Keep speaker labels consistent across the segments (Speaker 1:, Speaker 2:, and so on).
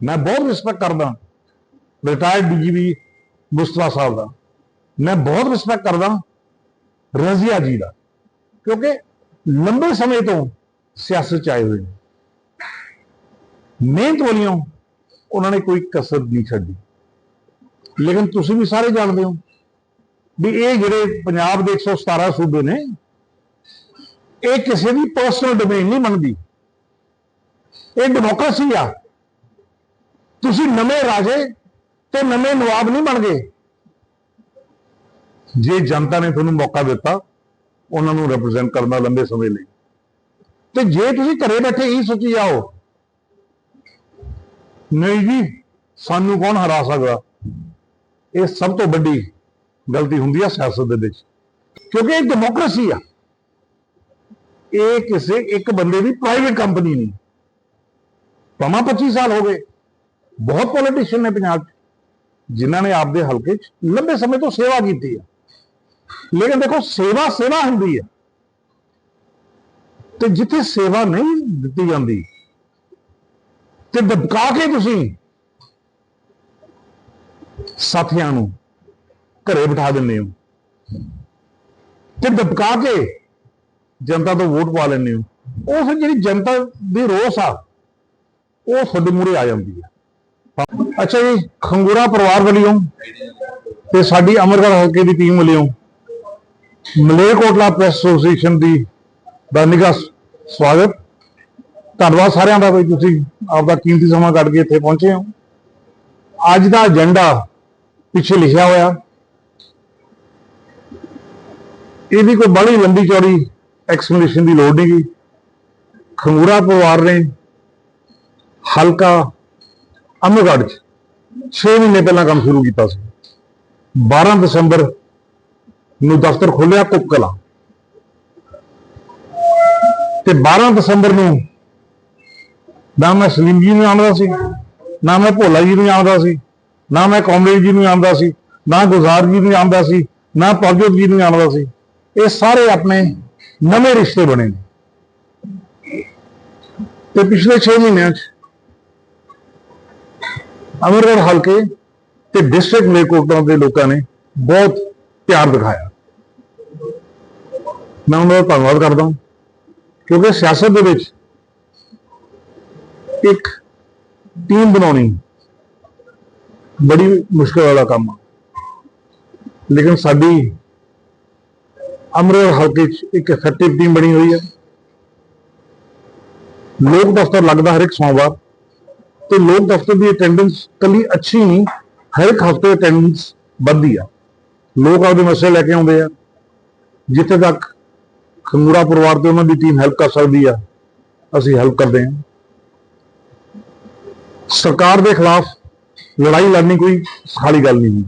Speaker 1: ਮੈਂ ਬਹੁਤ ਰਿਸਪੈਕਟ ਕਰਦਾ ਰਿਟਾਇਰਡ ਡੀਜੀਪੀ ਮੁਸਤਫਾ ਸਾਹਿਬ ਦਾ। ਮੈਂ ਬਹੁਤ ਰਿਸਪੈਕਟ ਕਰਦਾ ਰਜ਼ੀਆ ਜੀ ਦਾ, ਕਿਉਂਕਿ ਲੰਬੇ ਸਮੇਂ ਤੋਂ ਸਿਆਸਤ 'ਚ ਆਏ ਹੋਏ ਨੇ। ਮਿਹਨਤ ਵਾਲੀਆਂ ਉਹਨਾਂ ਨੇ ਕੋਈ ਕਸਰ ਨਹੀਂ ਛੱਡੀ। ਲੇਕਿਨ ਤੁਸੀਂ ਵੀ ਸਾਰੇ ਜਾਣਦੇ ਹੋ ਵੀ ਇਹ ਜਿਹੜੇ ਪੰਜਾਬ ਦੇ 117 ਸੂਬੇ ਨੇ, ਇਹ ਕਿਸੇ ਦੀ ਪਰਸਨਲ ਡੋਮੇਨ ਨਹੀਂ ਬਣਦੀ ਇਹ ਡੈਮੋਕ੍ਰੇਸੀ ਆ। ਤੁਸੀਂ ਨਵੇਂ ਰਾਜੇ ਤੇ ਨਵੇਂ ਨਵਾਬ ਨਹੀਂ ਬਣ ਗਏ। ਜੇ ਜਨਤਾ ਨੇ ਤੁਹਾਨੂੰ ਮੌਕਾ ਦਿੱਤਾ ਉਹਨਾਂ ਨੂੰ ਰਿਪਰੈਜ਼ੈਂਟ ਕਰਨ ਲੰਬੇ ਸਮੇਂ ਲਈ। ਤੇ ਜੇ ਤੁਸੀਂ ਘਰੇ ਬੈਠੇ ਹੀ ਸੋਚੀ ਜਾਓ। ਨਹੀਂ ਜੀ ਸਾਨੂੰ ਕੌਣ ਹਰਾ ਸਕਦਾ? ਇਹ ਸਭ ਤੋਂ ਵੱਡੀ ਗਲਤੀ ਹੁੰਦੀ ਆ ਸਿਆਸਤ ਦੇ ਵਿੱਚ। ਕਿਉਂਕਿ ਇਹ ਡੈਮੋਕ੍ਰੇਸੀ ਆ। ਇਹ ਕਿਸੇ ਇੱਕ ਬੰਦੇ ਦੀ ਪ੍ਰਾਈਵੇਟ ਕੰਪਨੀ ਨਹੀਂ। ਪਮਾ 25 ਸਾਲ ਹੋ ਗਏ। ਬਹੁਤ ਪੋਲੀਟੀਸ਼ੀਅਨ ਨੇ ਪੰਜਾਬ 'ਚ, ਜਿਨ੍ਹਾਂ ਨੇ ਆਪਦੇ ਹਲਕੇ 'ਚ ਲੰਬੇ ਸਮੇਂ ਤੋਂ ਸੇਵਾ ਕੀਤੀ ਹੈ ਲੇਕਿਨ ਦੇਖੋ, ਸੇਵਾ ਸੇਵਾ ਹੁੰਦੀ ਹੈ ਤੇ ਜਿੱਥੇ ਸੇਵਾ ਨਹੀਂ ਦਿੱਤੀ ਜਾਂਦੀ, ਤੇ ਦਬਕਾ ਕੇ ਤੁਸੀਂ ਸਾਥੀਆਂ ਨੂੰ ਘਰੇ ਬਿਠਾ ਦਿੰਦੇ ਹੋ। ਤੇ ਦਬਕਾ ਕੇ ਜਨਤਾ ਤੋਂ ਵੋਟ ਪਾ ਲੈਂਦੇ ਹੋ। ਉਸ ਜਿਹੜੀ ਜਨਤਾ ਦੀ ਰੋਸ ਆ, ਉਹ ਤੁਹਾਡੇ ਮੂਹਰੇ ਆ ਜਾਂਦੀ ਹੈ ਅੱਛਾ ਜੀ, ਖੰਗੂਰਾ ਪਰਿਵਾਰ ਵੱਲੋਂ ਤੇ ਸਾਡੀ ਅਮਰਗੜ੍ਹ ਹਲਕੇ ਦੀ ਟੀਮ ਵੱਲੋਂ ਮਲੇਰਕੋਟਲਾ ਪ੍ਰੈਸ ਐਸੋਸੀਏਸ਼ਨ ਦੀ ਦਾ ਨਿੱਘਾ ਸਵਾਗਤ। ਧੰਨਵਾਦ ਸਾਰਿਆਂ ਦਾ ਵੀ ਤੁਸੀਂ ਆਪਦਾ ਕੀਮਤੀ ਸਮਾਂ ਕੱਢ ਕੇ ਇੱਥੇ ਪਹੁੰਚੇ ਹੋ। ਅੱਜ ਦਾ ਏਜੰਡਾ ਪਿੱਛੇ ਲਿਖਿਆ ਹੋਇਆ। ਇਹਦੀ ਕੋਈ ਬੜੀ ਲੰਬੀ ਚੌੜੀ ਐਕਸਪਲੇਨੇਸ਼ਨ ਦੀ ਲੋੜ ਨਹੀਂ ਗਈ ਖੰਗੂਰਾ ਪਰਿਵਾਰ ਨੇ ਹਲਕਾ ਅਮਰਗੜ੍ਹ ਚ 6 ਮਹੀਨੇ ਪਹਿਲਾਂ ਕੰਮ ਸ਼ੁਰੂ ਕੀਤਾ ਸੀ। 12 ਦਸੰਬਰ ਨੂੰ ਦਫ਼ਤਰ ਖੋਲਿਆ ਕੁੱਕਲਾ। ਤੇ 12 ਦਸੰਬਰ ਨੂੰ ਨਾ ਮੈਂ ਸਲੀਮ ਜੀ ਨੂੰ ਜਾਣਦਾ ਸੀ, ਨਾ ਮੈਂ ਭੋਲਾ ਜੀ ਨੂੰ ਜਾਣਦਾ ਸੀ, ਨਾ ਮੈਂ ਕੌਮਰੇਡ ਜੀ ਨੂੰ ਜਾਣਦਾ ਸੀ, ਨਾ ਗੁਜ਼ਾਰ ਜੀ ਨੂੰ ਜਾਣਦਾ ਸੀ, ਨਾ ਪ੍ਰਭਜੋਤ ਜੀ ਨੂੰ ਜਾਣਦਾ ਸੀ। ਇਹ ਸਾਰੇ ਆਪਣੇ ਨਵੇਂ ਰਿਸ਼ਤੇ ਬਣੇ ਨੇ। ਤੇ ਪਿਛਲੇ 6 ਮਹੀਨਿਆਂ 'ਚ ਅਮਰਗੜ੍ਹ ਹਲਕੇ ਤੇ ਡਿਸਟ੍ਰਿਕਟ ਮਲੇਰਕੋਟਲਾ ਦੇ ਲੋਕਾਂ ਨੇ ਬਹੁਤ ਪਿਆਰ ਦਿਖਾਇਆ। ਮੈਂ ਉਹਨਾਂ ਦਾ ਧੰਨਵਾਦ ਕਰਦਾ ਹਾਂ, ਕਿਉਂਕਿ ਸਿਆਸਤ ਦੇ ਵਿੱਚ ਇੱਕ ਟੀਮ ਬਣਾਉਣੀ ਬੜੀ ਮੁਸ਼ਕਲ ਵਾਲਾ ਕੰਮ ਆ। ਲੇਕਿਨ ਸਾਡੀ ਅਮਰਗੜ੍ਹ ਹਲਕੇ 'ਚ ਇੱਕ ਇਫੈਕਟਿਵ ਟੀਮ ਬਣੀ ਹੋਈ ਹੈ। ਲੋਕ ਦਫ਼ਤਰ ਲੱਗਦਾ ਹਰ ਇੱਕ ਸੋਮਵਾਰ। ਤੇ ਲੋਕ ਦਫ਼ਤਰ ਦੀ ਅਟੈਂਡੈਂਸ ਕੱਲੀ ਅੱਛੀ ਨਹੀਂ, ਹਰ ਇੱਕ ਹਫ਼ਤੇ ਅਟੈਂਡੈਂਸ ਵੱਧਦੀ ਆ। ਲੋਕ ਆਪਦੇ ਮਸਲੇ ਲੈ ਕੇ ਆਉਂਦੇ ਆ। ਜਿੱਥੇ ਤੱਕ ਖੰਗੂੜਾ ਪਰਿਵਾਰ ਤੇ ਉਹਨਾਂ ਦੀ ਟੀਮ ਹੈਲਪ ਕਰ ਸਕਦੀ ਆ, ਅਸੀਂ ਹੈਲਪ ਕਰਦੇ ਹਾਂ। ਸਰਕਾਰ ਦੇ ਖਿਲਾਫ ਲੜਾਈ ਲੜਨੀ ਕੋਈ ਖਾਲੀ ਗੱਲ ਨਹੀਂ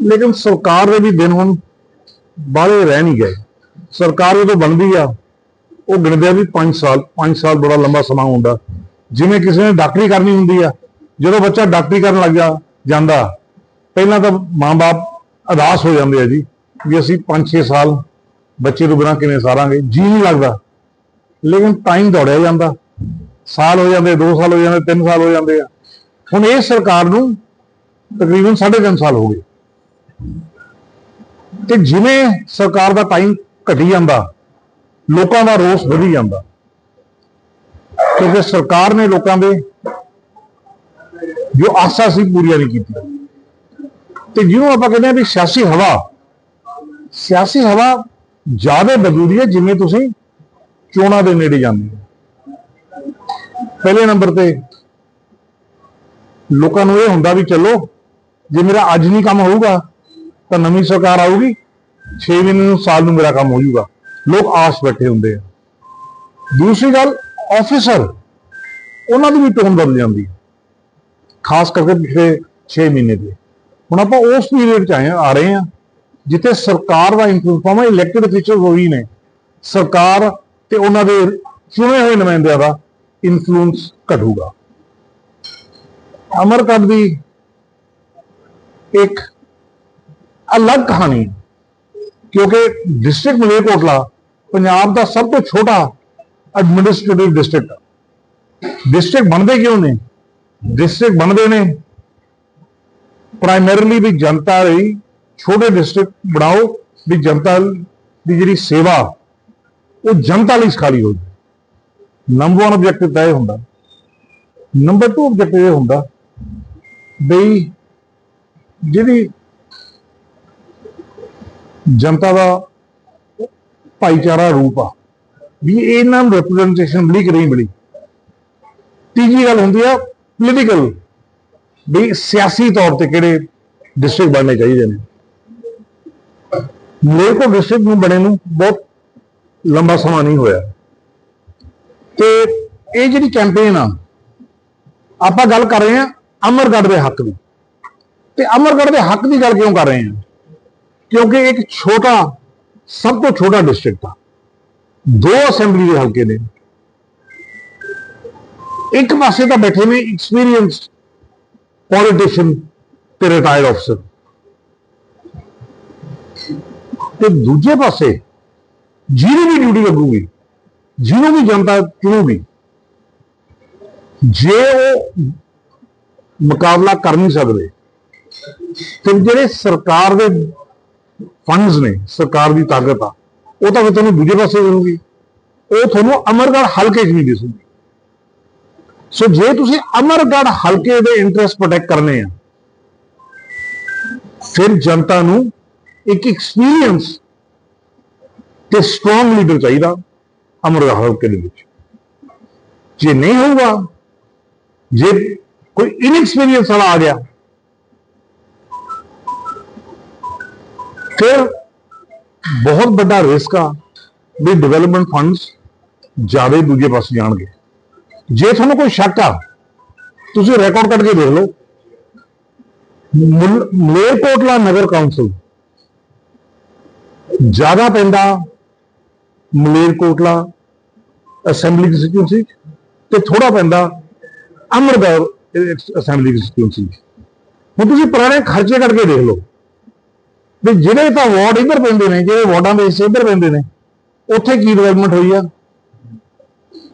Speaker 1: ਲੇਕਿਨ ਸਰਕਾਰ ਦੇ ਵੀ ਦਿਨ ਹੁਣ ਬਾਹਲੇ ਰਹਿ ਨਹੀਂ ਗਏ। ਸਰਕਾਰ ਜਦੋਂ ਬਣਦੀ ਆ, ਉਹ ਗਿਣਦੇ ਆ ਵੀ 5 ਸਾਲ 5 ਸਾਲ ਬੜਾ ਲੰਬਾ ਸਮਾਂ ਹੁੰਦਾ। ਜਿਵੇਂ ਕਿਸੇ ਨੇ ਡਾਕਟਰੀ ਕਰਨੀ ਹੁੰਦੀ ਆ, ਜਦੋਂ ਬੱਚਾ ਡਾਕਟਰੀ ਕਰਨ ਲੱਗ ਜਾ, ਜਾਂਦਾ, ਪਹਿਲਾਂ ਤਾਂ ਮਾਂ-ਬਾਪ ਅਦਾਸ ਹੋ ਜਾਂਦੇ ਆ ਜੀ, ਵੀ ਅਸੀਂ 5-6 ਸਾਲ ਬੱਚੇ ਤੋਂ ਬਿਨਾਂ ਕਿਵੇਂ ਸਾਰਾਂਗੇ, ਜੀ ਨਹੀਂ ਲੱਗਦਾ। ਲੇਕਿਨ ਟਾਈਮ ਦੌੜਿਆ ਜਾਂਦਾ, ਸਾਲ ਹੋ ਜਾਂਦੇ 2 ਸਾਲ ਹੋ ਜਾਂਦੇ 3 ਸਾਲ ਹੋ ਜਾਂਦੇ ਆ। ਹੁਣ ਇਹ ਸਰਕਾਰ ਨੂੰ ਤਕਰੀਬਨ 3.5 ਸਾਲ ਹੋ ਗਏ। ਤੇ ਜਿਵੇਂ ਸਰਕਾਰ ਦਾ ਟਾਈਮ ਘਟੀ ਜਾਂਦਾ, ਲੋਕਾਂ ਦਾ ਰੋਸ ਵਧੀ ਜਾਂਦਾ ਕਿਉਂਕਿ ਸਰਕਾਰ ਨੇ ਲੋਕਾਂ ਦੇ ਜੋ ਆਸਾਂ ਸੀ ਪੂਰੀਆਂ ਨਹੀਂ ਕੀਤੀਆਂ। ਤੇ ਜਿਹਨੂੰ ਆਪਾਂ ਕਹਿੰਦੇ ਆ ਵੀ ਸਿਆਸੀ ਹਵਾ ਸਿਆਸੀ ਹਵਾ ਜ਼ਿਆਦਾ ਬਦਲਦੀ ਹੈ ਜਿਵੇਂ ਤੁਸੀਂ ਚੋਣਾਂ ਦੇ ਨੇੜੇ ਜਾਂਦੇ ਹੋ। ਪਹਿਲੇ ਨੰਬਰ ਤੇ ਲੋਕਾਂ ਨੂੰ ਇਹ ਹੁੰਦਾ ਵੀ ਚਲੋ, ਜੇ ਮੇਰਾ ਅੱਜ ਨਹੀਂ ਕੰਮ ਹੋਊਗਾ, ਤਾਂ ਨਵੀਂ ਸਰਕਾਰ ਆਊਗੀ 6 ਮਹੀਨੇ ਨੂੰ ਸਾਲ ਨੂੰ ਮੇਰਾ ਕੰਮ ਹੋ ਜਾਊਗਾ। ਲੋਕ ਆਸ ਬੈਠੇ ਹੁੰਦੇ ਆ। ਦੂਸਰੀ ਗੱਲ ਆਫੀਸਰ ਉਹਨਾਂ ਦੀ ਵੀ ਟੋਨ ਬਦਲ ਜਾਂਦੀ ਖਾਸ ਕਰਕੇ ਪਿਛਲੇ 6 ਮਹੀਨੇ ਦੇ। ਹੁਣ ਆਪਾਂ ਉਸ ਪੀਰੀਅਡ ਚ ਆਏ ਹਾਂ- ਆ ਰਹੇ ਹਾਂ, ਜਿੱਥੇ ਸਰਕਾਰ ਦਾ ਇਨਫਲੂਐਂਸ ਭਾਵੇਂ ਇਲੈਕਟਡ ਅਫੀਸ਼ਲ ਹੋਈ ਨੇ, ਸਰਕਾਰ ਤੇ ਉਹਨਾਂ ਦੇ ਚੁਣੇ ਹੋਏ ਨੁਮਾਇੰਦਿਆਂ ਦਾ ਇਨਫਲੂਐਂਸ ਘਟੂਗਾ। ਅਮਰਕੰਦ ਦੀ ਇੱਕ ਅਲੱਗ ਕਹਾਣੀ ਕਿਉਂਕਿ ਡਿਸਟ੍ਰਿਕਟ ਮਲੇਰਕੋਟਲਾ ਪੰਜਾਬ ਦਾ ਸਭ ਤੋਂ ਛੋਟਾ ਐਡਮਿਨਿਸਟ੍ਰੇਟਿਵ ਡਿਸਟ੍ਰਿਕਟ ਹੈ ਡਿਸਟ੍ਰਿਕਟ ਬਣਦੇ ਕਿਉਂ ਨੇ? ਡਿਸਟ੍ਰਿਕਟ ਬਣਦੇ ਨੇ। ਪ੍ਰਾਇਮਰੀਲੀ ਵੀ ਜਨਤਾ ਲਈ ਛੋਟੇ ਡਿਸਟ੍ਰਿਕਟ ਬਣਾਓ, ਵੀ ਜਨਤਾ ਦੀ ਜਿਹੜੀ ਸੇਵਾ, ਉਹ ਜਨਤਾ ਲਈ ਸਖਾਲੀ ਹੋ ਜਾਵੇ ਨੰਬਰ 1 ਆਬਜੈਕਟਿਵ ਤਾਂ ਇਹ ਹੁੰਦਾ। ਨੰਬਰ 2 ਆਬਜੈਕਟਿਵ ਇਹ ਹੁੰਦਾ ਬਈ ਜਿਹੜੀ ਜਨਤਾ ਦਾ ਭਾਈਚਾਰਾ ਰੂਪ ਆ ਵੀ ਇਹਨਾਂ ਨੂੰ ਰਿਪਰੈਜ਼ੈਂਟੇਸ਼ਨ ਮਿਲੀ ਕਿ ਨਹੀਂ ਮਿਲੀ? ਤੀਜੀ ਗੱਲ ਹੁੰਦੀ ਆ ਪੋਲੀਟੀਕਲ ਵੀ ਸਿਆਸੀ ਤੌਰ ਤੇ ਕਿਹੜੇ ਡਿਸਟ੍ਰਿਕਟ ਬਣਨੇ ਚਾਹੀਦੇ ਨੇ? ਮੇਰੇ ਕੋਲ ਡਿਸਟ੍ਰਿਕਟ ਨੂੰ ਬਣੇ ਨੂੰ ਬਹੁਤ ਲੰਬਾ ਸਮਾਂ ਨਹੀਂ ਹੋਇਆ। ਤੇ ਇਹ ਜਿਹੜੀ ਕੈਂਪੇਨ ਆ, ਆਪਾਂ ਗੱਲ ਕਰ ਰਹੇ ਹਾਂ ਅਮਰਗੜ੍ਹ ਦੇ ਹੱਕ ਦੀ। ਤੇ ਅਮਰਗੜ੍ਹ ਦੇ ਹੱਕ ਦੀ ਗੱਲ ਕਿਉਂ ਕਰ ਰਹੇ ਹਾਂ? ਕਿਉਂਕਿ ਇੱਕ ਛੋਟਾ, ਸਭ ਤੋਂ ਛੋਟਾ ਡਿਸਟ੍ਰਿਕਟ ਆ। ਦੋ ਅਸੈਂਬਲੀ ਦੇ ਹਲਕੇ ਨੇ। ਇੱਕ ਪਾਸੇ ਤਾਂ ਬੈਠੇ ਨੇ ਐਕਸਪੀਰੀਅੰਸਡ ਪੋਲੀਟੀਸ਼ੀਅਨ ਤੇ ਰਿਟਾਇਰਡ ਅਫਸਰ ਤੇ ਦੂਜੇ ਪਾਸੇ ਜਿਹਨੂੰ ਵੀ ਡਿਊਟੀ ਲੱਗੂਗੀ, ਜਿਹਨੂੰ ਵੀ ਜਨਤਾ ਚੁਣੂਗੀ, ਜੇ ਉਹ ਮੁਕਾਬਲਾ ਕਰ ਨਹੀਂ ਸਕਦੇ, ਤੇ ਜਿਹੜੇ ਸਰਕਾਰ ਦੇ ਫੰਡਸ ਨੇ, ਸਰਕਾਰ ਦੀ ਤਾਕਤ ਆ ਉਹ ਤਾਂ ਫਿਰ ਤੁਹਾਨੂੰ ਦੂਜੇ ਪਾਸੇ ਮਿਲੂਗੀ ਉਹ ਤੁਹਾਨੂੰ ਅਮਰਗੜ੍ਹ ਹਲਕੇ 'ਚ ਨਹੀਂ ਦਿਸੂਗੀ ਸੋ ਜੇ ਤੁਸੀਂ ਅਮਰਗੜ੍ਹ ਹਲਕੇ ਦੇ ਇੰਟਰਸਟ ਪ੍ਰੋਟੈਕਟ ਕਰਨੇ ਆ, ਫਿਰ ਜਨਤਾ ਨੂੰ ਇੱਕ ਐਕਸਪੀਰੀਅੰਸ ਤੇ ਸਟਰੋਂਗ ਲੀਡਰ ਚਾਹੀਦਾ ਅਮਰਗੜ੍ਹ ਹਲਕੇ ਦੇ ਵਿੱਚ। ਜੇ ਨਹੀਂ ਹੋਊਗਾ, ਜੇ ਕੋਈ ਇਨਐਕਸਪੀਰੀਅੰਸ ਵਾਲਾ ਆ ਗਿਆ, ਫਿਰ ਬਹੁਤ ਵੱਡਾ ਰਿਸਕ ਆ ਵੀ ਡਿਵੈਲਪਮੈਂਟ ਫੰਡਸ ਜ਼ਿਆਦਾ ਦੂਜੇ ਪਾਸੇ ਜਾਣਗੇ। ਜੇ ਤੁਹਾਨੂੰ ਕੋਈ ਸ਼ੱਕ ਆ, ਤੁਸੀਂ ਰਿਕਾਰਡ ਕੱਢ ਕੇ ਦੇਖ ਲਓ। ਮਲੇਰਕੋਟਲਾ ਨਗਰ ਕੌਂਸਲ ਜ਼ਿਆਦਾ ਪੈਂਦਾ ਮਲੇਰਕੋਟਲਾ ਅਸੈਂਬਲੀ ਕੰਸਟੀਟਿਊਂਸੀ ਤੇ ਥੋੜਾ ਪੈਂਦਾ ਅਮਰਗੜ੍ਹ ਅਸੈਂਬਲੀ ਕੰਸਟੀਟਿਊਂਸੀ ਹੁਣ ਤੁਸੀਂ ਪੁਰਾਣੇ ਖਰਚੇ ਕੱਢ ਕੇ ਦੇਖ ਲਓ। ਵੀ ਜਿਹੜੇ ਤਾਂ ਵਾਰਡ ਇੱਧਰ ਪੈਂਦੇ ਨੇ, ਜਿਹੜੇ ਵਾਰਡਾਂ ਦੇ ਹਿੱਸੇ ਇੱਧਰ ਪੈਂਦੇ ਨੇ, ਉੱਥੇ ਕੀ ਡਿਵੈਲਪਮੈਂਟ ਹੋਈ ਆ?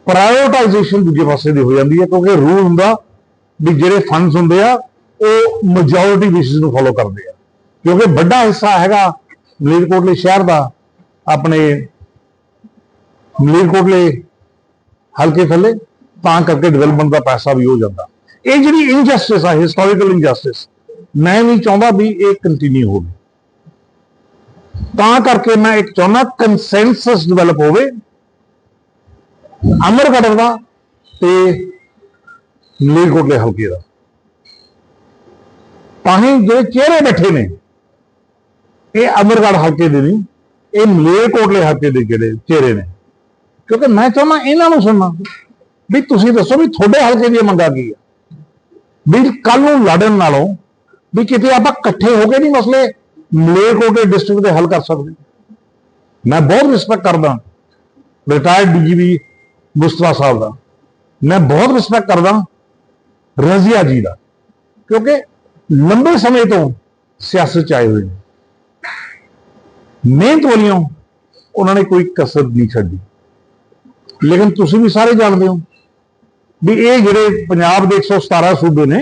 Speaker 1: ਪ੍ਰਾਇਓਰਟਾਈਜੇਸ਼ਨ ਦੂਜੇ ਪਾਸੇ ਦੀ ਹੋ ਜਾਂਦੀ ਹੈ ਕਿਉਂਕਿ ਰੂਲ ਹੁੰਦਾ ਵੀ ਜਿਹੜੇ ਫੰਡਸ ਹੁੰਦੇ ਆ, ਉਹ ਮੈਜੋਰਿਟੀ ਵਿਸ਼ਸ ਨੂੰ ਫੋਲੋ ਕਰਦੇ ਆ। ਕਿਉਂਕਿ ਵੱਡਾ ਹਿੱਸਾ ਹੈਗਾ ਮਲੇਰਕੋਟਲੇ ਸ਼ਹਿਰ ਦਾ, ਆਪਣੇ ਮਲੇਰਕੋਟਲੇ ਹਲਕੇ ਥੱਲੇ, ਤਾਂ ਕਰਕੇ ਡਿਵੈਲਪਮੈਂਟ ਦਾ ਪੈਸਾ ਵੀ ਹੋ ਜਾਂਦਾ। ਇਹ ਜਿਹੜੀ ਇਨਜਸਟਿਸ ਆ ਹਿਸਟੋਰੀਕਲ ਇਨਜਸਟਿਸ ਮੈਂ ਵੀ ਚਾਹੁੰਦਾ ਵੀ ਇਹ ਕੰਟੀਨਿਊ ਹੋਵੇ। ਤਾਂ ਕਰਕੇ ਮੈਂ ਇੱਕ ਚਾਹੁੰਦਾ ਕੰਸੈਂਸਸ ਡਿਵੈਲਪ ਹੋਵੇ। ਅਮਰਗੜ੍ਹ ਦਾ ਤੇ ਮਲੇਰਕੋਟਲੇ ਹਲਕੇ ਦਾ। ਤਾਂ ਹੀ ਜਿਹੜੇ ਚਿਹਰੇ ਬੈਠੇ ਨੇ, ਇਹ ਅਮਰਗੜ੍ਹ ਹਲਕੇ ਦੇ ਨਹੀਂ, ਇਹ ਮਲੇਰਕੋਟਲੇ ਹਲਕੇ ਦੇ ਜਿਹੜੇ ਚਿਹਰੇ ਨੇ। ਕਿਉਂਕਿ ਮੈਂ ਚਾਹੁੰਦਾ ਇਹਨਾਂ ਨੂੰ ਸੁਣਨਾ, ਵੀ ਤੁਸੀਂ ਦੱਸੋ ਵੀ ਤੁਹਾਡੇ ਹਲਕੇ ਦੀ ਮੰਗਾ ਕੀ ਆ? ਵੀ ਕੱਲ ਨੂੰ ਲੜਨ ਨਾਲੋਂ ਵੀ ਕਿਤੇ ਆਪਾਂ ਇਕੱਠੇ ਹੋ ਕੇ ਨਹੀਂ ਮਸਲੇ ਮਲੇਰਕੋਟਲੇ ਡਿਸਟ੍ਰਿਕਟ ਦੇ ਹੱਲ ਕਰ ਸਕਦੇ ਮੈਂ ਬਹੁਤ ਰਿਸਪੈਕਟ ਕਰਦਾ ਰਿਟਾਇਰਡ ਡੀਜੀਪੀ ਮੁਸਤਫਾ ਸਾਹਿਬ ਦਾ। ਮੈਂ ਬਹੁਤ ਰਿਸਪੈਕਟ ਕਰਦਾ ਰਜ਼ੀਆ ਜੀ ਦਾ, ਕਿਉਂਕਿ ਲੰਬੇ ਸਮੇਂ ਤੋਂ ਸਿਆਸਤ ਚ ਆਏ ਹੋਏ ਨੇ। ਮਿਹਨਤ ਵਾਲੀਆਂ ਉਹਨਾਂ ਨੇ ਕੋਈ ਕਸਰ ਨਹੀਂ ਛੱਡੀ। ਲੇਕਿਨ ਤੁਸੀਂ ਵੀ ਸਾਰੇ ਜਾਣਦੇ ਹੋ ਵੀ ਇਹ ਜਿਹੜੇ ਪੰਜਾਬ ਦੇ 117 ਸੂਬੇ ਨੇ,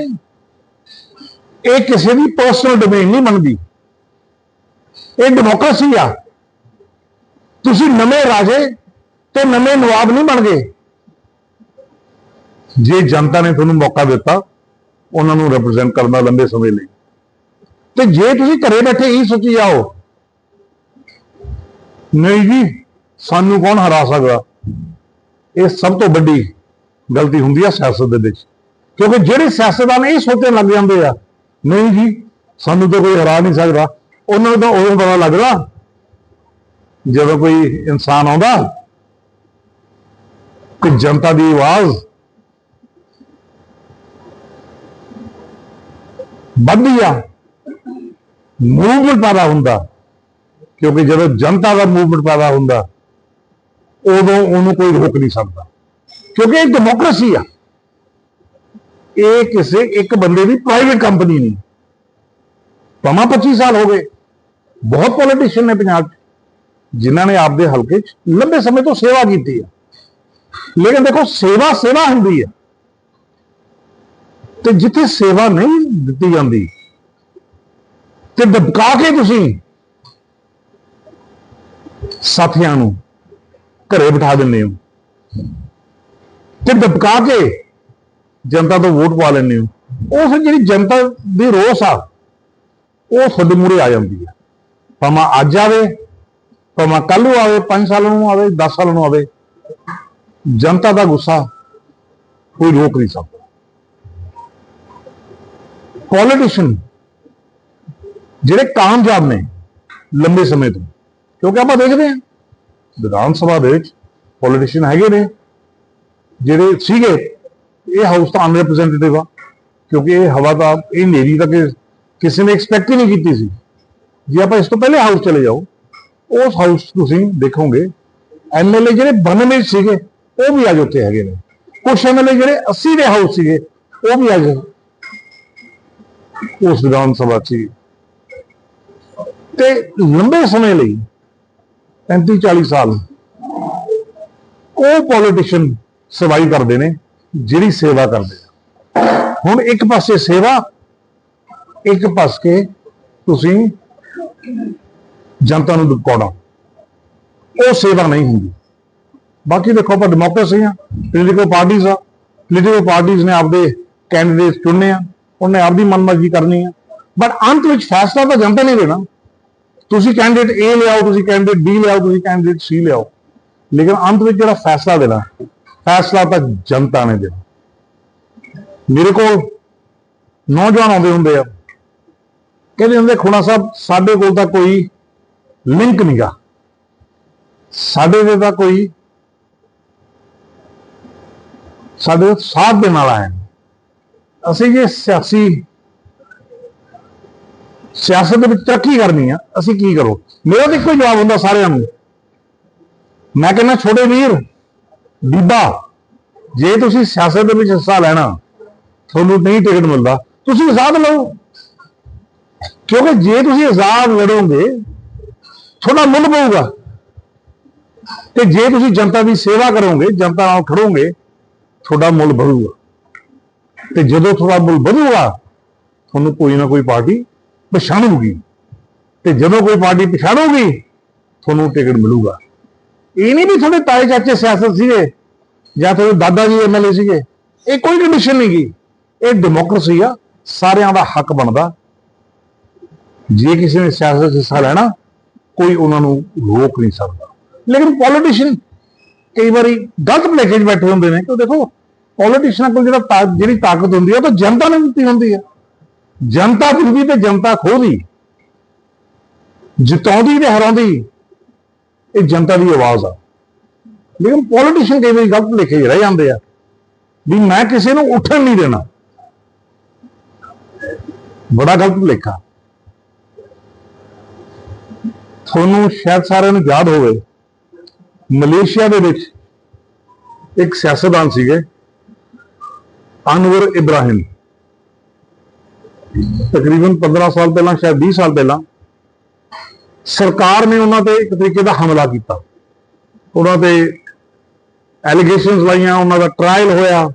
Speaker 1: ਇਹ ਕਿਸੇ ਦੀ ਪਰਸਨਲ ਡੋਮੇਨ ਨਹੀਂ ਮੰਨਦੀ। ਇਹ ਡੈਮੋਕ੍ਰੇਸੀ ਆ। ਤੁਸੀਂ ਨਵੇਂ ਰਾਜੇ ਤੇ ਨਵੇਂ ਨਵਾਬ ਨਹੀਂ ਬਣ ਗਏ। ਜੇ ਜਨਤਾ ਨੇ ਤੁਹਾਨੂੰ ਮੌਕਾ ਦਿੱਤਾ, ਉਹਨਾਂ ਨੂੰ ਰਿਪਰੈਜ਼ੈਂਟ ਕਰਨਾ ਲੰਬੇ ਸਮੇਂ ਲਈ। ਤੇ ਜੇ ਤੁਸੀਂ ਘਰੇ ਬੈਠੇ ਹੀ ਸੋਚੀ ਜਾਓ, ਨਹੀਂ ਜੀ, ਸਾਨੂੰ ਕੌਣ ਹਰਾ ਸਕਦਾ? ਇਹ ਸਭ ਤੋਂ ਵੱਡੀ ਗਲਤੀ ਹੁੰਦੀ ਆ ਸਿਆਸਤ ਦੇ ਵਿੱਚ। ਕਿਉਂਕਿ ਜਿਹੜੇ ਸਿਆਸਤਦਾਨ ਇਹ ਸੋਚਣ ਲੱਗ ਜਾਂਦੇ ਆ, ਨਹੀਂ ਜੀ, ਸਾਨੂੰ ਤਾਂ ਕੋਈ ਹਰਾ ਨਹੀਂ ਸਕਦਾ। ਉਹਨਾਂ ਨੂੰ ਤਾਂ ਉਦੋਂ ਪਤਾ ਲੱਗਦਾ ਜਦੋਂ ਕੋਈ ਇਨਸਾਨ ਆਉਂਦਾ ਕਿ ਜਨਤਾ ਦੀ ਆਵਾਜ਼ ਵੱਧਦੀ ਆ ਮੂਵਮੈਂਟ ਪੈਦਾ ਹੁੰਦਾ, ਕਿਉਂਕਿ ਜਦੋਂ ਜਨਤਾ ਦਾ ਮੂਵਮੈਂਟ ਪੈਦਾ ਹੁੰਦਾ, ਉਦੋਂ ਉਹਨੂੰ ਕੋਈ ਰੋਕ ਨਹੀਂ ਸਕਦਾ। ਕਿਉਂਕਿ ਇਹ ਡੈਮੋਕ੍ਰੇਸੀ ਆ। ਇਹ ਕਿਸੇ ਇੱਕ ਬੰਦੇ ਦੀ ਪ੍ਰਾਈਵੇਟ ਕੰਪਨੀ ਨਹੀਂ। ਪਮਾ 25 ਸਾਲ ਹੋ ਗਏ। ਬਹੁਤ ਪੋਲੀਟੀਸ਼ੀਅਨ ਨੇ ਪੰਜਾਬ 'ਚ, ਜਿਨ੍ਹਾਂ ਨੇ ਆਪਦੇ ਹਲਕੇ 'ਚ ਲੰਬੇ ਸਮੇਂ ਤੋਂ ਸੇਵਾ ਕੀਤੀ ਆ। ਲੇਕਿਨ ਦੇਖੋ, ਸੇਵਾ ਸੇਵਾ ਹੁੰਦੀ ਆ। ਤੇ ਜਿੱਥੇ ਸੇਵਾ ਨਹੀਂ ਦਿੱਤੀ ਜਾਂਦੀ, ਤੇ ਦਬਕਾ ਕੇ ਤੁਸੀਂ ਸਾਥੀਆਂ ਨੂੰ ਘਰੇ ਬਿਠਾ ਦਿੰਦੇ ਹੋ। ਤੇ ਦਬਕਾ ਕੇ ਜਨਤਾ ਤੋਂ ਵੋਟ ਪਾ ਲੈਂਦੇ ਹੋ। ਉਸ ਜਿਹੜੀ ਜਨਤਾ ਦੀ ਰੋਸ ਆ, ਉਹ ਤੁਹਾਡੇ ਮੂਹਰੇ ਆ ਜਾਂਦੀ ਹੈ ਭਾਵੇਂ ਅੱਜ ਆਵੇ, ਭਾਵੇਂ ਕੱਲ ਨੂੰ ਆਵੇ 5 ਸਾਲ ਨੂੰ ਆਵੇ 10 ਸਾਲ ਨੂੰ ਆਵੇ, ਜਨਤਾ ਦਾ ਗੁੱਸਾ ਕੋਈ ਰੋਕ ਨਹੀਂ ਸਕਦਾ। ਪੋਲੀਟੀਸ਼ੀਅਨ ਜਿਹੜੇ ਕਾਮਯਾਬ ਨੇ ਲੰਬੇ ਸਮੇਂ ਤੋਂ, ਕਿਉਂਕਿ ਆਪਾਂ ਦੇਖਦੇ ਹਾਂ, ਵਿਧਾਨ ਸਭਾ ਦੇ ਵਿੱਚ ਪੋਲੀਟੀਸ਼ੀਅਨ ਹੈਗੇ ਨੇ, ਜਿਹੜੇ ਸੀਗੇ, ਇਹ ਹਾਊਸ ਤਾਂ ਅਨਰਿਪਰੈਜ਼ੈਂਟੇਟਿਵ ਆ, ਕਿਉਂਕਿ ਇਹ ਹਵਾ ਤਾਂ, ਇਹ ਨੇਰੀ ਤਾਂ ਕਿ ਕਿਸੇ ਨੇ ਐਕਸਪੈਕਟ ਹੀ ਨਹੀਂ ਕੀਤੀ ਸੀ। ਜੇ ਆਪਾਂ ਇਸ ਤੋਂ ਪਹਿਲੇ ਹਾਊਸ ਚਲੇ ਜਾਓ, ਉਸ ਹਾਊਸ ਤੁਸੀਂ ਦੇਖੋਗੇ ਐਮਐਲਏ ਜਿਹੜੇ 92 ਸੀਗੇ, ਉਹ ਵੀ ਅੱਜ ਉੱਥੇ ਹੈਗੇ ਨੇ। ਕੁਝ ਐਮਐਲਏ ਜਿਹੜੇ 80 ਦੇ ਹਾਊਸ ਸੀਗੇ, ਉਹ ਵੀ ਅੱਜ ਉਸ ਵਿਧਾਨ ਸਭਾ 'ਚ ਸੀ ਤੇ ਲੰਬੇ ਸਮੇਂ ਲਈ 35 40 ਸਾਲ, ਉਹ ਪੋਲੀਟੀਸ਼ੀਅਨ ਸਰਵਾਈਵ ਕਰਦੇ ਨੇ, ਜਿਹੜੀ ਸੇਵਾ ਕਰਦੇ ਹੁਣ ਇੱਕ ਪਾਸੇ ਸੇਵਾ, ਇੱਕ ਪਾਸੇ ਤੁਸੀਂ ਜਨਤਾ ਨੂੰ ਦੁਕਾਉਣਾ ਉਹ ਸੇਵਾ ਨਹੀਂ ਹੁੰਦੀ। ਬਾਕੀ ਦੇਖੋ ਆਪਾਂ ਡੈਮੋਕ੍ਰੇਸੀ ਆ ਪੋਲੀਟੀਕਲ ਪਾਰਟੀਆਂ ਆ ਪੋਲੀਟੀਕਲ ਪਾਰਟੀਆਂ ਨੇ ਆਪਦੇ ਕੈਂਡੀਡੇਟ ਚੁਣਨੇ ਆ। ਉਹਨੇ ਆਪਦੀ ਮਨਮਰਜ਼ੀ ਕਰਨੀ ਆ। ਬਟ ਅੰਤ ਵਿੱਚ ਫੈਸਲਾ ਤਾਂ ਜਨਤਾ ਨੇ ਦੇਣਾ। ਤੁਸੀਂ ਕੈਂਡੀਡੇਟ A ਲਿਆਓ, ਤੁਸੀਂ ਕੈਂਡੀਡੇਟ B ਲਿਆਓ, ਤੁਸੀਂ ਕੈਂਡੀਡੇਟ C ਲਿਆਓ। ਲੇਕਿਨ ਅੰਤ ਵਿੱਚ ਜਿਹੜਾ ਫੈਸਲਾ ਦੇਣਾ, ਫੈਸਲਾ ਤਾਂ ਜਨਤਾ ਨੇ ਦੇਣਾ। ਮੇਰੇ ਕੋਲ ਨੌਜਵਾਨ ਆਉਂਦੇ ਹੁੰਦੇ ਆ। ਕਹਿੰਦੇ ਹੁੰਦੇ ਖੁਣਾ ਸਾਹਿਬ, ਸਾਡੇ ਕੋਲ ਤਾਂ ਕੋਈ ਲਿੰਕ ਨਹੀਂਗਾ ਸਾਡੇ ਦੇ ਤਾਂ ਕੋਈ, ਸਾਡੇ ਸਾਥ ਦੇ ਨਾਲ ਹੈ। ਅਸੀਂ ਜੇ ਸਿਆਸੀ, ਸਿਆਸਤ ਦੇ ਵਿੱਚ ਤਰੱਕੀ ਕਰਨੀ ਆ, ਅਸੀਂ ਕੀ ਕਰੋ? ਮੇਰਾ ਤਾਂ ਇੱਕੋ ਹੀ ਜਵਾਬ ਹੁੰਦਾ ਸਾਰਿਆਂ ਨੂੰ। ਮੈਂ ਕਹਿੰਦਾ, ਛੋਟੇ ਵੀਰ, ਬੀਬਾ, ਜੇ ਤੁਸੀਂ ਸਿਆਸਤ ਦੇ ਵਿੱਚ ਹਿੱਸਾ ਲੈਣਾ, ਤੁਹਾਨੂੰ ਨਹੀਂ ਟਿਕਟ ਮਿਲਦਾ, ਤੁਸੀਂ ਆਜ਼ਾਦ ਲਓ। ਕਿਉਂਕਿ ਜੇ ਤੁਸੀਂ ਆਜ਼ਾਦ ਲੜੋਗੇ, ਤੁਹਾਡਾ ਮੁੱਲ ਪਊਗਾ। ਤੇ ਜੇ ਤੁਸੀਂ ਜਨਤਾ ਦੀ ਸੇਵਾ ਕਰੋਗੇ, ਜਨਤਾ ਨਾਲ ਖੜੋਗੇ, ਤੁਹਾਡਾ ਮੁੱਲ ਵਧੂਗਾ। ਤੇ ਜਦੋਂ ਤੁਹਾਡਾ ਮੁੱਲ ਵਧੂਗਾ, ਤੁਹਾਨੂੰ ਕੋਈ ਨਾ ਕੋਈ ਪਾਰਟੀ ਪਛਾਣੂਗੀ। ਤੇ ਜਦੋਂ ਕੋਈ ਪਾਰਟੀ ਪਛਾਣੂਗੀ, ਤੁਹਾਨੂੰ ਟਿਕਟ ਮਿਲੂਗਾ। ਇਹ ਨਹੀਂ ਵੀ ਤੁਹਾਡੇ ਤਾਏ ਚਾਚੇ ਸਿਆਸਤ ਸੀਗੇ, ਜਾਂ ਤੁਹਾਡੇ ਦਾਦਾ ਜੀ ਐਮਐਲਏ ਸੀਗੇ। ਇਹ ਕੋਈ ਕੰਡੀਸ਼ਨ ਨਹੀਂ ਗੀ। ਇਹ ਡੈਮੋਕ੍ਰੇਸੀ ਆ। ਸਾਰਿਆਂ ਦਾ ਹੱਕ ਬਣਦਾ। ਜੇ ਕਿਸੇ ਨੇ ਸਿਆਸਤ 'ਚ ਹਿੱਸਾ ਲੈਣਾ, ਕੋਈ ਉਹਨਾਂ ਨੂੰ ਰੋਕ ਨਹੀਂ ਸਕਦਾ। ਲੇਕਿਨ ਪੋਲੀਟੀਸ਼ੀਅਨ ਕਈ ਵਾਰੀ ਗਲਤ ਭਲੇਖੇ 'ਚ ਬੈਠੇ ਹੁੰਦੇ ਨੇ ਕਿ ਦੇਖੋ ਪੋਲੀਟੀਸ਼ੀਅਨਾਂ ਕੋਲ ਜਿਹੜਾ ਤਾ- ਜਿਹੜੀ ਤਾਕਤ ਹੁੰਦੀ ਹੈ ਉਹ ਤਾਂ ਜਨਤਾ ਨੇ ਦਿੱਤੀ ਹੁੰਦੀ ਹੈ ਜਨਤਾ ਦਿੰਦੀ ਤੇ ਜਨਤਾ ਖੋਹਦੀ। ਜਿਤਾਉਂਦੀ ਤੇ ਹਰਾਉਂਦੀ, ਇਹ ਜਨਤਾ ਦੀ ਆਵਾਜ਼ ਆ। ਲੇਕਿਨ ਪੋਲੀਟੀਸ਼ੀਅਨ ਕਈ ਵਾਰੀ ਗਲਤ ਲਿਖੇ ਰਹਿ ਜਾਂਦੇ ਆ ਵੀ ਮੈਂ ਕਿਸੇ ਨੂੰ ਉੱਠਣ ਨਹੀਂ ਦੇਣਾ। ਬੜਾ ਗਲਤ ਲਿਖਾ ਤੁਹਾਨੂੰ ਸ਼ਾਇਦ ਸਾਰਿਆਂ ਨੂੰ ਯਾਦ ਹੋਵੇ, ਮਲੇਸ਼ੀਆ ਦੇ ਵਿੱਚ ਇੱਕ ਸਿਆਸਤਦਾਨ ਸੀਗੇ, ਅਨਵਰ ਇਬਰਾਹਿਮ। ਤਕਰੀਬਨ 15 ਸਾਲ ਪਹਿਲਾਂ, ਸ਼ਾਇਦ 20 ਸਾਲ ਪਹਿਲਾਂ, ਸਰਕਾਰ ਨੇ ਉਹਨਾਂ ਤੇ ਇੱਕ ਤਰੀਕੇ ਦਾ ਹਮਲਾ ਕੀਤਾ। ਉਹਨਾਂ ਤੇ ਐਲੀਗੇਸ਼ਨਸ ਲਾਈਆਂ, ਉਹਨਾਂ ਦਾ ਟ੍ਰਾਇਲ ਹੋਇਆ।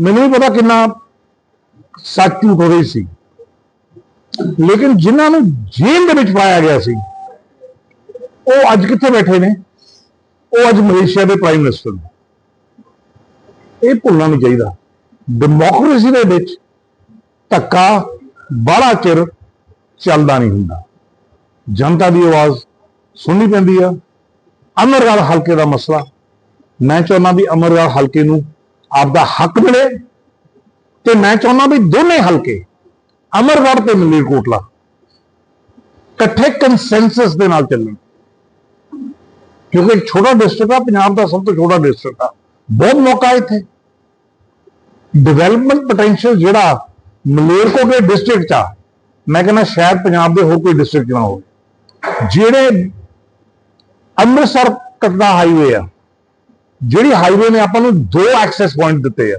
Speaker 1: ਮੈਨੂੰ ਵੀ ਪਤਾ ਕਿੰਨਾ ਸੱਚ ਝੂਠ ਹੋ ਰਹੀ ਸੀ। ਲੇਕਿਨ ਜਿਨ੍ਹਾਂ ਨੂੰ ਜੇਲ੍ਹ ਦੇ ਵਿੱਚ ਪਾਇਆ ਗਿਆ ਸੀ ਉਹ ਅੱਜ ਕਿੱਥੇ ਬੈਠੇ ਨੇ? ਉਹ ਅੱਜ ਮਲੇਸ਼ੀਆ ਦੇ ਪ੍ਰਾਈਮ ਮਿਨਿਸਟਰ ਨੇ। ਇਹ ਭੁੱਲਣਾ ਨਹੀਂ ਚਾਹੀਦਾ। ਡੈਮੋਕ੍ਰੇਸੀ ਦੇ ਵਿੱਚ ਧੱਕਾ ਬੜਾ ਚਿਰ ਚੱਲਦਾ ਨਹੀਂ ਹੁੰਦਾ। ਜਨਤਾ ਦੀ ਆਵਾਜ਼ ਸੁਣਨੀ ਪੈਂਦੀ ਆ। ਅਮਰਗੜ੍ਹ ਹਲਕੇ ਦਾ ਮਸਲਾ। ਮੈਂ ਚਾਹੁੰਦਾ ਵੀ ਅਮਰਗੜ੍ਹ ਹਲਕੇ ਨੂੰ ਆਪਦਾ ਹੱਕ ਮਿਲੇ ਤੇ ਮੈਂ ਚਾਹੁੰਦਾ ਵੀ ਦੋਨੇ ਹਲਕੇ, ਅਮਰਗੜ੍ਹ ਤੇ ਮਲੇਰਕੋਟਲਾ, ਇਕੱਠੇ ਕੰਸੈਂਸਸ ਦੇ ਨਾਲ ਚੱਲਣ। ਕਿਉਂਕਿ ਛੋਟਾ ਡਿਸਟ੍ਰਿਕਟ ਆ, ਪੰਜਾਬ ਦਾ ਸਭ ਤੋਂ ਛੋਟਾ ਡਿਸਟ੍ਰਿਕਟ ਆ। ਬਹੁਤ ਮੌਕਾ ਇੱਥੇ। ਡਿਵੈਲਪਮੈਂਟ ਪੋਟੈਂਸ਼ੀਅਲ ਜਿਹੜਾ ਮਲੇਰਕੋਟਲੇ ਡਿਸਟ੍ਰਿਕਟ ਚ ਆ, ਮੈਂ ਕਹਿੰਦਾ ਸ਼ਾਇਦ ਪੰਜਾਬ ਦੇ ਹੋਰ ਕੋਈ ਡਿਸਟ੍ਰਿਕਟ ਨਾ ਹੋਵੇ। ਜਿਹੜੇ ਅੰਮ੍ਰਿਤਸਰ ਕਟੜਾ ਹਾਈਵੇ ਆ, ਜਿਹੜੀ ਹਾਈਵੇ ਨੇ ਆਪਾਂ ਨੂੰ ਦੋ ਐਕਸੈਸ ਪੁਆਇੰਟ ਦਿੱਤੇ ਆ,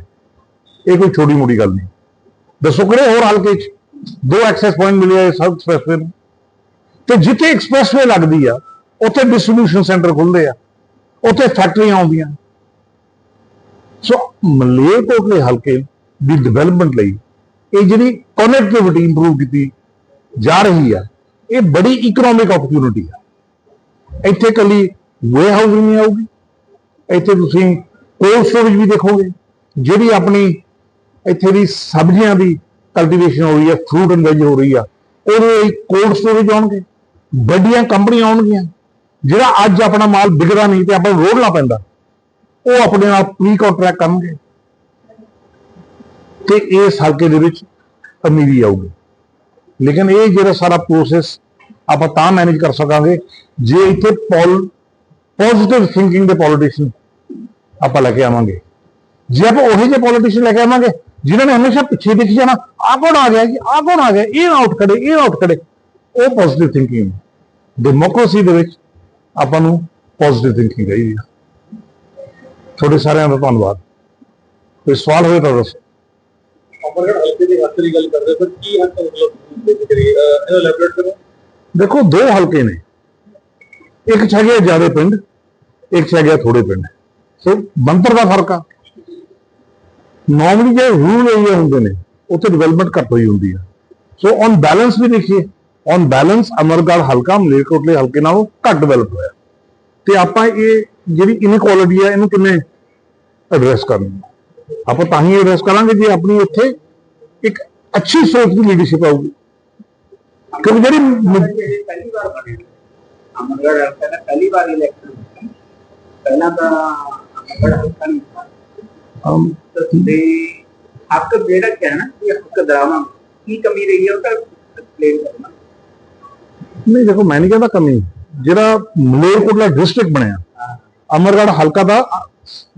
Speaker 1: ਇਹ ਕੋਈ ਛੋਟੀ ਮੋਟੀ ਗੱਲ ਨਹੀਂ। ਦੱਸੋ ਕਿਹੜੇ ਹੋਰ ਹਲਕੇ 'ਚ ਦੋ ਐਕਸੈਸ ਪੁਆਇੰਟ ਮਿਲੇ ਆ ਸਾਊਥ ਐਕਸਪ੍ਰੈਸਵੇ ਨੂੰ? ਤੇ ਜਿੱਥੇ ਐਕਸਪ੍ਰੈਸਵੇ ਲੱਗਦੀ ਆ ਉੱਥੇ ਡਿਸਟ੍ਰੀਬਿਊਸ਼ਨ ਸੈਂਟਰ ਖੁੱਲਦੇ ਆ, ਉੱਥੇ ਫੈਕਟਰੀਆਂ ਆਉਂਦੀਆਂ। ਸੋ ਮਲੇਰਕੋਟਲੇ ਹਲਕੇ ਦੀ ਡਿਵੈਲਪਮੈਂਟ ਲਈ ਇਹ ਜਿਹੜੀ ਕਨੈਕਟੀਵਿਟੀ ਇੰਪਰੂਵ ਕੀਤੀ ਜਾ ਰਹੀ ਆ, ਇਹ ਬੜੀ ਇਕਨੋਮਿਕ ਓਪਰਚ्युनिटी ਆ। ਇੱਥੇ ਕੱਲੀ ਵੇਅਰਹਾਊਸਿੰਗ ਨਹੀਂ ਆਊਗੀ, ਇੱਥੇ ਤੁਸੀਂ ਕੋਲਡ ਸਟੋਰੇਜ ਵੀ ਦੇਖੋਗੇ, ਜਿਹੜੀ ਆਪਣੀ ਇੱਥੇ ਦੀ ਸਬਜ਼ੀਆਂ ਦੀ ਕਲਟੀਵੇਸ਼ਨ ਹੋ ਰਹੀ ਹੈ ਫਰੂਟ ਐਂਡ ਵੈਜ ਹੋ ਰਹੀ ਆ, ਉਹਦੇ ਕੋਲਡ ਸਟੋਰੇਜ ਆਉਣਗੇ, ਵੱਡੀਆਂ ਕੰਪਨੀਆਂ ਆਉਣਗੀਆਂ। ਜਿਹੜਾ ਅੱਜ ਆਪਣਾ ਮਾਲ ਵਿਕਦਾ ਨਹੀਂ ਤੇ ਆਪਾਂ ਨੂੰ ਰੋੜਨਾ ਪੈਂਦਾ, ਉਹ ਆਪਣੇ ਨਾਲ ਪ੍ਰੀ ਕੰਟਰੈਕਟ ਕਰਨਗੇ। ਤੇ ਇਸ ਹਲਕੇ ਦੇ ਵਿੱਚ ਕਮੀ ਵੀ ਆਊਗੀ। ਲੇਕਿਨ ਇਹ ਜਿਹੜਾ ਸਾਰਾ ਪ੍ਰੋਸੈਸ ਆਪਾਂ ਤਾਂ ਮੈਨੇਜ ਕਰ ਸਕਾਂਗੇ, ਜੇ ਇੱਥੇ ਪੋਲ ਪੋਜ਼ਿਟਿਵ ਥਿੰਕਿੰਗ ਦੇ ਪੋਲੀਟੀਸ਼ੀਅਨ ਆਪਾਂ ਲੈ ਕੇ ਆਵਾਂਗੇ। ਜੇ ਆਪਾਂ ਉਹੇ ਜਿਹੇ ਪੋਲੀਟੀਸ਼ੀਅਨ ਲੈ ਕੇ ਆਵਾਂਗੇ, ਜਿਨ੍ਹਾਂ ਨੇ ਹਮੇਸ਼ਾ ਪਿੱਛੇ ਦੇਖੀ ਜਾਣਾ, ਆਹ ਕੌਣ ਆ ਗਿਆ ਜੀ, ਆਹ ਕੌਣ ਆ ਗਿਆ, ਇਹ ਆਊਟ ਖੜੇ, ਇਹ ਆਊਟ ਖੜੇ, ਉਹ ਪੋਜ਼ਿਟਿਵ ਥਿੰਕਿੰਗ ਡੈਮੋਕ੍ਰੇਸੀ ਦੇ ਵਿੱਚ ਆਪਾਂ ਨੂੰ ਪੋਜ਼ਿਟਿਵ ਥਿੰਕਿੰਗ ਚਾਹੀਦੀ ਹੈ ਤੁਹਾਡੇ ਸਾਰਿਆਂ ਦਾ ਧੰਨਵਾਦ। ਕੋਈ ਸਵਾਲ ਹੋਵੇ ਤਾਂ ਦੱਸੋ।
Speaker 2: ਅਮਰਗੜ ਹਲਕੇ ਦੀ ਹੱਥ ਦੀ ਗੱਲ ਕਰਦੇ ਪਰ ਕੀ ਹੱਥ ਮਤਲਬ ਬੇਸਿਕਲੀ ਇਹਦਾ ਲੈਬੋਰੇਟ ਕਰੋ।
Speaker 1: ਦੇਖੋ ਦੋ ਹਲਕੇ ਨੇ। ਇੱਕ 'ਚ ਹੈਗੇ ਜ਼ਿਆਦਾ ਪਿੰਡ ਇੱਕ 'ਚ ਹੈਗੇ ਥੋੜੇ ਪਿੰਡ। ਸੋ ਬੰਤਰ ਦਾ ਫ਼ਰਕ ਆ। ਨਾਰਮਲੀ ਜੇ ਰੂਰਲ ਏਰੀਆ ਹੁੰਦੇ ਨੇ ਉੱਥੇ ਡਿਵੈਲਪਮੈਂਟ ਘੱਟ ਹੋਈ ਹੁੰਦੀ ਆ। ਸੋ ਔਨ ਬੈਲੈਂਸ ਵੀ ਦੇਖੀਏ। ਔਨ ਬੈਲੈਂਸ ਅਮਰਗੜ ਹਲਕਾ ਮਲੇਰਕੋਟਲੇ ਹਲਕੇ ਨਾਲੋਂ ਘੱਟ ਡਿਵੈਲਪ ਹੋਇਆ। ਤੇ ਆਪਾਂ ਇਹ ਜਿਹੜੀ ਇਨਇਕੁਆਲਿਟੀ ਆ ਇਹਨੂੰ ਕਿਵੇਂ ਐਡਰੈਸ ਕਰਨੀ? ਆਪਾਂ ਤਾਂ ਹੀ ਐਡਰੈਸ ਕਰਾਂਗੇ ਜੇ ਆਪਣੀ ਉੱਥੇ ਇੱਕ ਅੱਛੀ ਸੋਚ ਦੀ ਲੀਡਰਸ਼ਿਪ ਆਊਗੀ। ਕਿਉਂਕਿ ਜਿਹੜੀ
Speaker 3: ਪਹਿਲੀ ਵਾਰ ਬਣੇ ਅਮਰਗੜ ਹਲਕਾ ਦਾ ਪਹਿਲੀ ਵਾਰ ਇਲੈਕਸ਼ਨ ਪਹਿਲਾਂ ਤਾਂ ਅਮਰਗੜ ਹਲਕਾ ਨਹੀਂ ਤੇ ਹੱਕ ਜਿਹੜਾ ਕਹਿਣਾ ਕਿ ਹੱਕ ਦਰਾਵਾਂ ਕੀ ਕਮੀ ਰਹੀ ਹੈ ਉਹ ਤਾਂ ਐਕਸਪਲੇਨ ਕਰਨਾ।
Speaker 1: ਨਹੀਂ ਦੇਖੋ ਮੈਂ ਨਹੀਂ ਕਹਿੰਦਾ ਕਮੀ। ਜਿਹੜਾ ਮਲੇਰਕੋਟਲਾ ਡਿਸਟ੍ਰਿਕਟ ਬਣਿਆ ਅਮਰਗੜ੍ਹ ਹਲਕਾ ਦਾ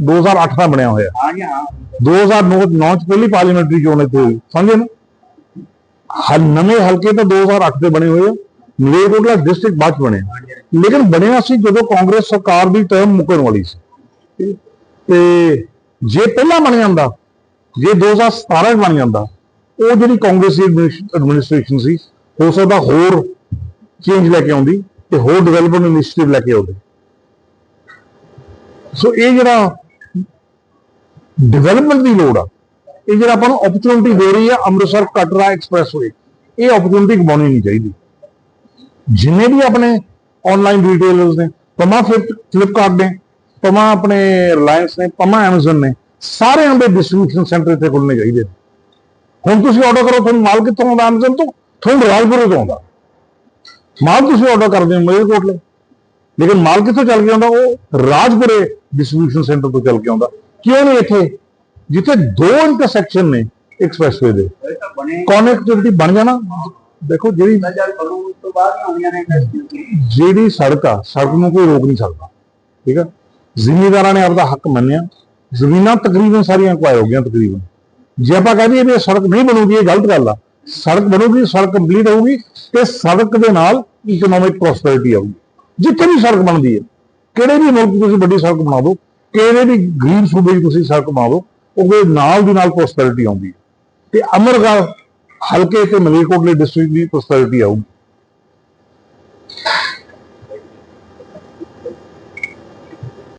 Speaker 1: 2008 ਦਾ ਬਣਿਆ ਹੋਇਆ।
Speaker 3: ਹਾਂ ਜੀ ਹਾਂ।
Speaker 1: 2009 9 ਚ ਪਹਿਲੀ ਪਾਰਲੀਮੈਂਟਰੀ ਚੋਣ ਇੱਥੇ ਹੋਈ। ਸਮਝੇ ਨਾ? ਹਲ ਨਵੇਂ ਹਲਕੇ ਤਾਂ 2008 ਦੇ ਬਣੇ ਹੋਏ ਆ। ਮਲੇਰਕੋਟਲਾ ਡਿਸਟ੍ਰਿਕਟ ਬਾਅਦ ਬਣਿਆ। ਲੇਕਿਨ ਬਣਿਆ ਸੀ ਜਦੋਂ ਕਾਂਗਰਸ ਸਰਕਾਰ ਦੀ ਟਰਮ ਮੁੱਕਣ ਵਾਲੀ ਸੀ। ਤੇ ਜੇ ਪਹਿਲਾਂ ਬਣ ਜਾਂਦਾ ਜੇ 2017 ਚ ਬਣ ਜਾਂਦਾ ਉਹ ਜਿਹੜੀ ਕਾਂਗਰਸੀ ਐਡਮਿਨਿਸਟ੍ਰੇਸ਼ਨ ਸੀ ਹੋ ਸਕਦਾ ਹੋਰ ਚੇਂਜ ਲੈ ਕੇ ਆਉਂਦੀ ਤੇ ਹੋਰ ਡਿਵੈਲਪਮੈਂਟ ਇਨੀਸ਼ੀਏਟਿਵ ਲੈ ਕੇ ਆਉਂਦੇ। ਸੋ ਇਹ ਜਿਹੜਾ ਡਿਵੈਲਪਮੈਂਟ ਦੀ ਲੋੜ ਆ, ਇਹ ਜਿਹੜਾ ਆਪਾਂ ਨੂੰ ਓਪਰਚੁਨਿਟੀ ਦੇ ਰਹੀ ਹੈ ਅੰਮ੍ਰਿਤਸਰ ਕਟਰਾ ਐਕਸਪ੍ਰੈਸਵੇ ਇਹ ਓਪਰਚੁਨਿਟੀ ਗਵਾਉਣੀ ਨਹੀਂ ਚਾਹੀਦੀ। ਜਿੰਨੇ ਵੀ ਆਪਣੇ ਆਨਲਾਈਨ ਰੀਟੇਲਰਸ ਨੇ ਪਮਾ ਫਲਿੱਪਕਾਰਟ ਨੇ ਪਮਾ ਆਪਣੇ ਰਿਲਾਇੰਸ ਨੇ ਪਮਾ ਐਮਾਜ਼ਨ ਨੇ, ਸਾਰਿਆਂ ਦੇ ਡਿਸਟ੍ਰੀਬਿਊਸ਼ਨ ਸੈਂਟਰ ਇੱਥੇ ਖੁੱਲਣੇ ਚਾਹੀਦੇ ਨੇ। ਹੁਣ ਤੁਸੀਂ ਆਰਡਰ ਕਰੋ, ਤੁਹਾਨੂੰ ਮਾਲ ਕਿੱਥੋਂ ਆਉਂਦਾ? ਐਮਾਜ਼ਨ ਤੋਂ, ਤੁਹਾਨੂੰ ਰਾਜਪੁਰੇ ਤੋਂ ਆਉਂਦਾ। ਮਾਲ ਤੁਸੀਂ ਆਰਡਰ ਕਰਦੇ ਹੋ ਮਲੇਰਕੋਟਲੇ। ਲੇਕਿਨ ਮਾਲ ਕਿੱਥੋਂ ਚੱਲ ਕੇ ਆਉਂਦਾ? ਉਹ ਰਾਜਪੁਰੇ ਡਿਸਟ੍ਰੀਬਿਊਸ਼ਨ ਸੈਂਟਰ ਤੋਂ ਚੱਲ ਕੇ ਆਉਂਦਾ। ਕਿਉਂ ਨਹੀਂ ਇੱਥੇ? ਜਿੱਥੇ ਦੋ ਇੰਟਰਸੈਕਸ਼ਨ ਨੇ ਐਕਸਪ੍ਰੈਸਵੇ ਦੇ। ਕਨੈਕਟੀਵਿਟੀ ਬਣ ਜਾਣਾ? ਦੇਖੋ ਜਿਹੜੀ ਜਿਹੜੀ ਸੜਕ ਆ ਸੜਕ ਨੂੰ ਕੋਈ ਰੋਕ ਨਹੀਂ ਸਕਦਾ। ਠੀਕ ਆ? ਜ਼ਿਮੀਂਦਾਰਾਂ ਨੇ ਆਪਦਾ ਹੱਕ ਮੰਨਿਆ। ਜ਼ਮੀਨਾਂ ਤਕਰੀਬਨ ਸਾਰੀਆਂ ਕੁਆਏ ਹੋ ਗਈਆਂ ਤਕਰੀਬਨ। ਜੇ ਆਪਾਂ ਕਹਦੇ ਵੀ ਇਹ ਸੜਕ ਨਹੀਂ ਬਣੂਗੀ ਇਹ ਗਲਤ ਗੱਲ ਆ। ਸੜਕ ਬਣੂਗੀ, ਸੜਕ ਕੰਪਲੀਟ ਹੋਊਗੀ ਤੇ ਸੜਕ ਦੇ ਨਾਲ ਇਕਨੋਮਿਕ ਪ੍ਰੋਸਪੈਰਿਟੀ ਆਊਗੀ। ਜਿੱਥੇ ਵੀ ਸੜਕ ਬਣਦੀ ਹੈ, ਕਿਹੜੇ ਵੀ ਮੁਲਕ ਤੁਸੀਂ ਵੱਡੀ ਸੜਕ ਬਣਾ ਦਿਓ, ਕਿਹੜੇ ਵੀ ਗ੍ਰੀਨ ਸੂਬੇ ਦੀ ਤੁਸੀਂ ਸੜਕ ਬਣਾ ਦਿਓ, ਉਹਦੇ ਨਾਲ ਦੀ ਨਾਲ ਪ੍ਰੋਸਪੈਰਿਟੀ ਆਉਂਦੀ ਹੈ। ਤੇ ਅਮਰਗੜ੍ਹ ਹਲਕੇ ਤੇ ਮਲੇਰਕੋਟਲੇ ਡਿਸਟ੍ਰਿਕਟ ਦੀ ਪ੍ਰੋਸਪੈਰਿਟੀ ਆਊਗੀ।